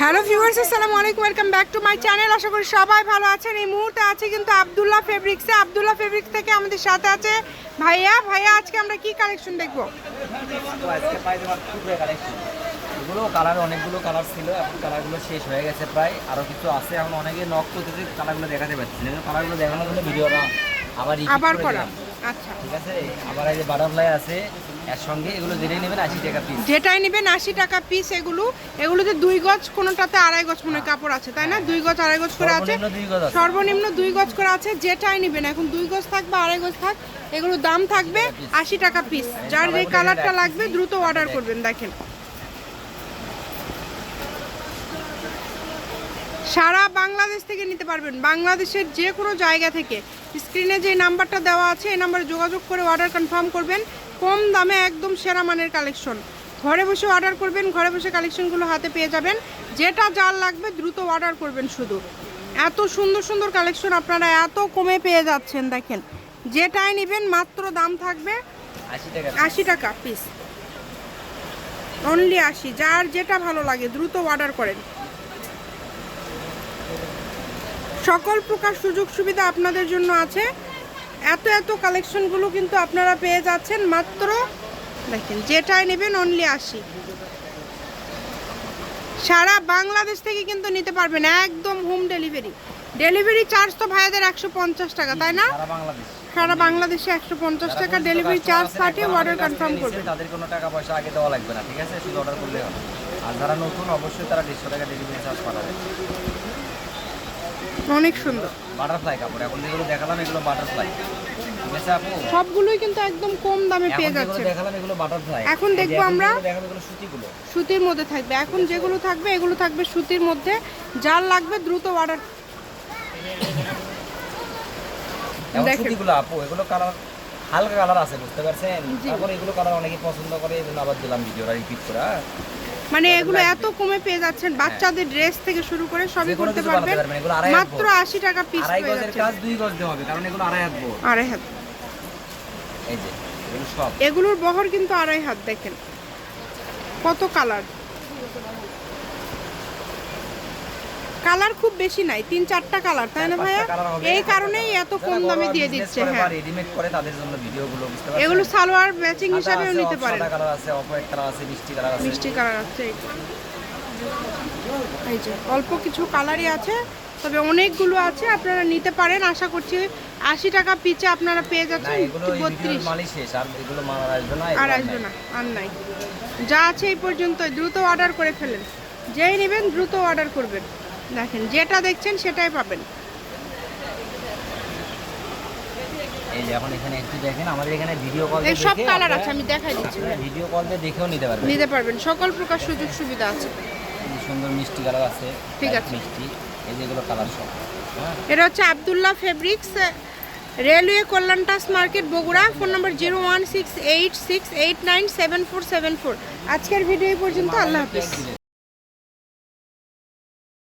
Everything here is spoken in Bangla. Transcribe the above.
হ্যালো ভিউয়ার্স আসসালামু আলাইকুম welcome back to my channel. আশা করি সবাই ভালো আছেন। এই মুহূর্তে আছে কিন্তু আব্দুল্লাহ ফেব্রিক্সে। আব্দুল্লাহ ফেব্রিক্স থেকে আমাদের সাথে আছে ভাইয়া। ভাইয়া আজকে আমরা কি কালেকশন দেখব? এগুলো কালার অনেকগুলো কালার ছিল এখন কালারগুলো শেষ হয়ে গেছে প্রায়। আরও কিছু আছে এখন অনেকে নক করতেছে কালারগুলো দেখাতে পারছি না। কালারগুলো দেখানোর জন্য ভিডিওটা আবার আবার করা আচ্ছা। ঠিক আছে? আবার এই যে বাটারফ্লাই আছে এর সঙ্গে এগুলো যেটাই নেবেন আশি টাকা পিস যেটাই নেবেন আশি টাকা পিস এগুলো। এগুলোতে দুই গজ কোনোটাতে আড়াই গজ মনে কাপড় আছে তাই না? দুই গজ আড়াই গজ করে আছে। সর্বনিম্ন দুই গজ আছে। সর্বনিম্ন দুই গজ করে আছে যেটাই নেবেন। এখন দুই গজ থাক বা আড়াই গজ থাক এগুলো দাম থাকবে আশি টাকা পিস যার যে কালারটা লাগবে দ্রুত অর্ডার করবেন দেখেন। সারা বাংলাদেশ থেকে নিতে পারবেন। বাংলাদেশের যে কোনো জায়গা থেকে। স্ক্রিনে যে নাম্বারটা দেওয়া আছে এই নাম্বারে যোগাযোগ করে অর্ডার কনফার্ম করবেন। কম দামে একদম সেরা মানের কালেকশন ঘরে বসে অর্ডার করবেন ঘরে বসে কালেকশনগুলো হাতে পেয়ে যাবেন। যেটা যার লাগবে দ্রুত অর্ডার করবেন শুধু। এত সুন্দর সুন্দর কালেকশন আপনারা এত কমে পেয়ে যাচ্ছেন দেখেন। যেটাই নেবেন মাত্র দাম থাকবে আশি টাকা পিস অনলি আশি যার যেটা ভালো লাগে দ্রুত অর্ডার করেন। সকল প্রকার সুযোগ সুবিধা আপনাদের জন্য আছে। এত এত কালেকশনগুলো কিন্তু আপনারা পেয়ে যাচ্ছেন। মাত্র দেখেন যেটাই নেবেন অনলি আশি। সারা বাংলাদেশ থেকে কিন্তু নিতে পারবেন একদম হোম ডেলিভারি ডেলিভারি চার্জ তো ভাইয়াদের একশো পঞ্চাশ টাকা তাই না? সারা বাংলাদেশে। একশো পঞ্চাশ টাকা ডেলিভারি চার্জ পাঠিয়ে অর্ডার থেকে কনফার্ম করবেন। তাদের কোনো টাকা পয়সা আগে দেওয়া লাগবে না ঠিক আছে? শুধু অর্ডার করলে হবে। আর যারা নতুন অবশ্যই তারা দেড়শো টাকা ডেলিভারি চার্জ পাঠাবে। অনেক সুন্দর। বাটারফ্লাই কাপড় এখন যেগুলো দেখালাম এগুলো বাটারফ্লাই ঠিক আছে আপু? সবগুলোই কিন্তু একদম কম দামে পেয়ে যাচ্ছে। দেখালাম এগুলো বাটারফ্লাই এখন দেখব আমরা- এগুলো সুতিগুলো। সুতির মধ্যে থাকবে। এখন যেগুলো থাকবে এগুলো থাকবে সুতির মধ্যে। যার লাগবে দ্রুত অর্ডার। সুতিগুলো আপু এগুলো কালার হালকা কালার আছে বুঝতে পারছেন। তারপর এগুলো কালার অনেকে পছন্দ করে এই জন্য আবার দিলাম ভিডিওটা রিপিট করে? মানে এগুলো এত কমে পেয়ে যাচ্ছেন বাচ্চাদের ড্রেস থেকে শুরু করে সবই হ্যাঁ। করতে পারবেন। মাত্র। আশি টাকা পিস আড়াই পেয়ে গজের কাজ দুই গজ দেওয়া হবে কারণ এগুলো আড়াই হাত আড়াই হাত। এই যে এগুলোর বহর কিন্তু আড়াই হাত দেখেন। কত কালার কালার খুব বেশি নাই তিন চারটা কালার তাই না ভাইয়া। এই কারণেই এত কম দামে দিয়ে দিচ্ছে হ্যাঁ। রেডিমেড করে তাদের জন্য ভিডিওগুলো বুঝতে পারছেন? এগুলো সালোয়ার ম্যাচিং হিসাবেও নিতে পারেন। কালার আছে অফ হোয়াইট কালার আছে মিষ্টি কালার আছে। মিষ্টি কালার আছে। এই যে। অল্প কিছু কালারই আছে তবে অনেকগুলো আছে আপনারা নিতে পারেন। আশা করছি আশি টাকা পিচে আপনারা পেয়ে যাচ্ছেন বত্রিশ। আর আসবে। না আর নাই। যা আছে এই পর্যন্ত দ্রুত অর্ডার করে ফেলেন। যেই নেবেন দ্রুত অর্ডার করবেন। দেখেন যেটা দেখছেন সেটাই পাবেন। এই এখন এখানে একটু দেখেন আমাদের এখানে ভিডিও কল সব কালার আছে আমি দেখাই দিচ্ছি। ভিডিও কল দিয়ে দেখেও নিতে পারবেন। নিতে পারবেন সকল প্রকার সুযোগ সুবিধা আছে। সুন্দর মিষ্টি কালার আছে ঠিক আছে। মিষ্টি এই যে কালার সব। হ্যাঁ? এটা হচ্ছে Abdullah fabrics railway market Bogura phone number zero one six eight six eight nine seven four seven four আজকের ভিডিও এই পর্যন্ত আল্লাহ হাফিজ।